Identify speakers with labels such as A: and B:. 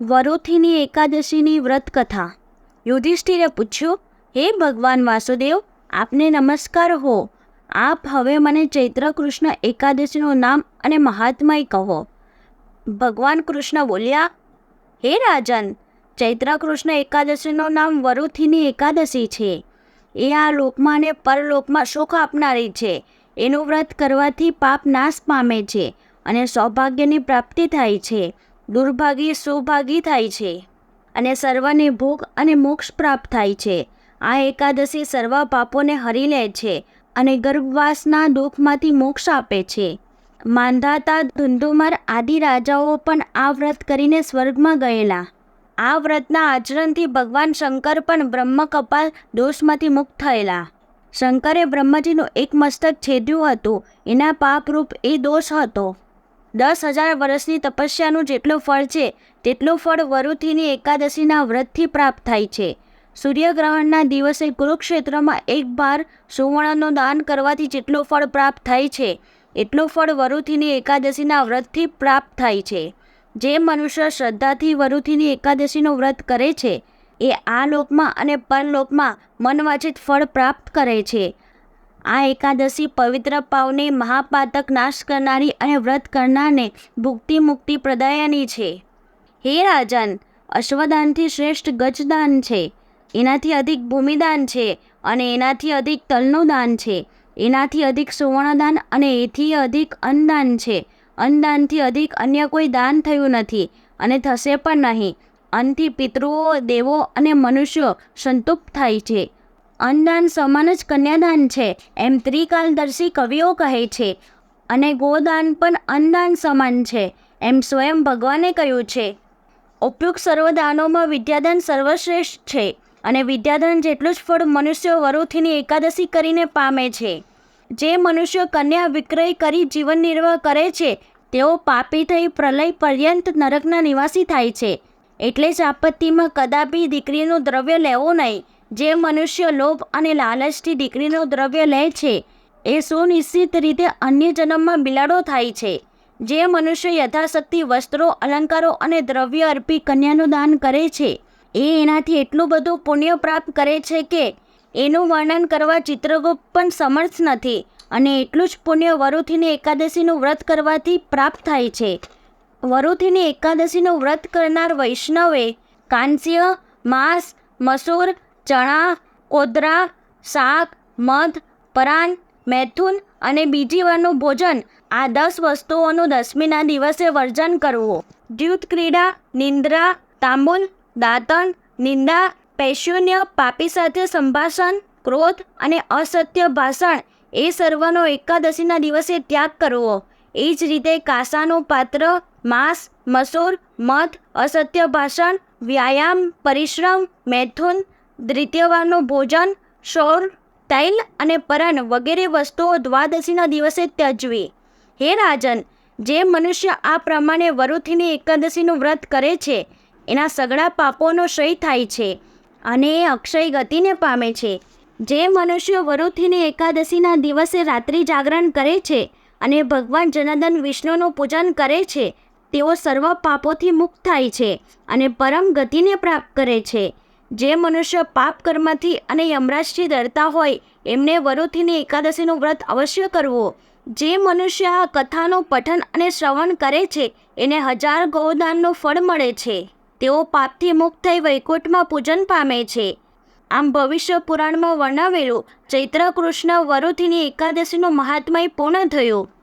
A: વરુથીની એકાદશીની વ્રત કથા યુધિષ્ઠિરે પૂછ્યું, હે ભગવાન વાસુદેવ, આપને નમસ્કાર હો. આપ હવે મને ચૈત્ર કૃષ્ણ એકાદશીનું નામ અને મહાત્મય કહો. ભગવાન કૃષ્ણ બોલ્યા, હે રાજન ચૈત્ર કૃષ્ણ એકાદશીનું નામ વરુથીની એકાદશી છે. એ આ લોકમાં અને પરલોકમાં સુખ આપનારી છે. એનું વ્રત કરવાથી પાપ નાશ પામે છે અને સૌભાગ્યની પ્રાપ્તિ થાય છે. દુર્ભાગી સૌભાગી થાય છે અને સર્વને ભોગ અને મોક્ષ પ્રાપ્ત થાય છે. આ એકાદશી સર્વ પાપોને હરી લે છે અને ગર્ભવાસના દુઃખમાંથી મોક્ષ આપે છે. માંધાતા ધુંધુમાર આદિ રાજાઓ પણ આ વ્રત કરીને સ્વર્ગમાં ગયેલા. આ વ્રતના આચરણથી ભગવાન શંકર પણ બ્રહ્મ કપાલ દોષમાંથી મુક્ત થયેલા. શંકરે બ્રહ્મજીનું એક મસ્તક છેદ્યું હતું. એના પાપરૂપ એ દોષ હતો. દસ હજાર વર્ષની તપસ્યાનું જેટલું ફળ છે, તેટલું ફળ વરુથીની એકાદશીના વ્રતથી પ્રાપ્ત થાય છે. સૂર્યગ્રહણના દિવસે કુરુક્ષેત્રમાં એક બાર સુવર્ણનું દાન કરવાથી જેટલું ફળ પ્રાપ્ત થાય છે, એટલું ફળ વરુથીની એકાદશીના વ્રતથી પ્રાપ્ત થાય છે. જે મનુષ્ય શ્રદ્ધાથી વરુથીની એકાદશીનું વ્રત કરે છે, એ આ લોકમાં અને પરલોકમાં મનવાંચિત ફળ પ્રાપ્ત કરે છે. આ એકાદશી પવિત્ર પાવની મહાપાતક નાશ કરનારી અને વ્રત કરનારને ભુક્તિ મુક્તિ પ્રદાયની છે. હે રાજન, અશ્વદાનથી શ્રેષ્ઠ ગજદાન છે. એનાથી અધિક ભૂમિદાન છે અને એનાથી અધિક તલનું દાન છે. એનાથી અધિક સુવર્ણદાન અને એથી અધિક અન્નદાન છે. અન્નદાનથી અધિક અન્ય કોઈ દાન થયું નથી અને થશે પણ નહીં. અન્નથી પિતૃઓ, દેવો અને મનુષ્યો સંતુપ્ત થાય છે. અન્નદાન સમાન જ કન્યાદાન છે, એમ ત્રિકાલદર્શી કવિઓ કહે છે. અને ગોદાન પણ અન્નદાન સમાન છે, એમ સ્વયં ભગવાને કહ્યું છે. ઉપયુક્ત સર્વદાનોમાં વિદ્યાદાન સર્વશ્રેષ્ઠ છે, અને વિદ્યાદાન જેટલું જ ફળ મનુષ્યો વરુથીની એકાદશી કરીને પામે છે. જે મનુષ્યો કન્યા વિક્રય કરી જીવન નિર્વાહ કરે છે, તેઓ પાપી થઈ પ્રલય પર્યંત નરકના નિવાસી થાય છે. એટલે જ આપત્તિમાં કદાપી દીકરીનું દ્રવ્ય લેવું નહીં. જે મનુષ્ય લોભ અને લાલચથી દીકરીનું દ્રવ્ય લે છે, એ સુનિશ્ચિત રીતે અન્ય જન્મમાં બિલાડો થાય છે. જે મનુષ્ય યથાશક્તિ વસ્ત્રો, અલંકારો અને દ્રવ્ય અર્પી કન્યાનું દાન કરે છે, એ એનાથી એટલું બધું પુણ્ય પ્રાપ્ત કરે છે કે એનું વર્ણન કરવા ચિત્રગુપ્ત પણ સમર્થ નથી અને એટલું જ પુણ્ય વરુથીની એકાદશીનું વ્રત કરવાથી પ્રાપ્ત થાય છે. વરુથીની એકાદશીનું વ્રત કરનાર વૈષ્ણવે કાંસ્ય, માંસ, મસૂર ચણા, કોદરા, શાક, મધ, પરાન, મૈથુન અને બીજી વારનું ભોજન આ દસ વસ્તુઓનું દસમીના દિવસે વર્જન કરવું. દ્યુત ક્રીડા, નિંદ્રા, તાંબુલ, દાંતણ, નિંદા, પૈશુન્ય, પાપી સાથે સંભાષણ, ક્રોધ અને અસત્ય ભાષણ એ સર્વનો એકાદશીના દિવસે ત્યાગ કરવો. એ જ રીતે કાસાનું પાત્ર, માંસ, મસૂર, મધ, અસત્ય ભાષણ, વ્યાયામ, પરિશ્રમ, મૈથુન દ્વિતીયવારનું ભોજન શૌર તૈલ અને પરણ વગેરે વસ્તુઓ દ્વાદશીના દિવસે ત્યજવી. હે રાજન, જે મનુષ્ય આ પ્રમાણે વરુથીની એકાદશીનું વ્રત કરે છે, એના સગળા પાપોનો ક્ષય થાય છે અને એ અક્ષય ગતિને પામે છે. જે મનુષ્ય વરુથીની એકાદશીના દિવસે રાત્રિ જાગરણ કરે છે અને ભગવાન જનાર્દન વિષ્ણુનું પૂજન કરે છે, તેઓ સર્વ પાપોથી મુક્ત થાય છે અને પરમ ગતિને પ્રાપ્ત કરે છે. જે મનુષ્ય પાપ કર્મથી અને યમરાજથી ડરતા હોય, એમને વરુથીની એકાદશીનું વ્રત અવશ્ય કરવું. જે મનુષ્ય આ કથાનું પઠન અને શ્રવણ કરે છે, એને હજાર ગૌદાનનું ફળ મળે છે. તેઓ પાપથી મુક્ત થઈ વૈકુંઠમાં પૂજન પામે છે. આમ ભવિષ્ય પુરાણમાં વર્ણવેલું ચૈત્ર કૃષ્ણ વરુથીની એકાદશીનું મહાત્મય પૂર્ણ થયું.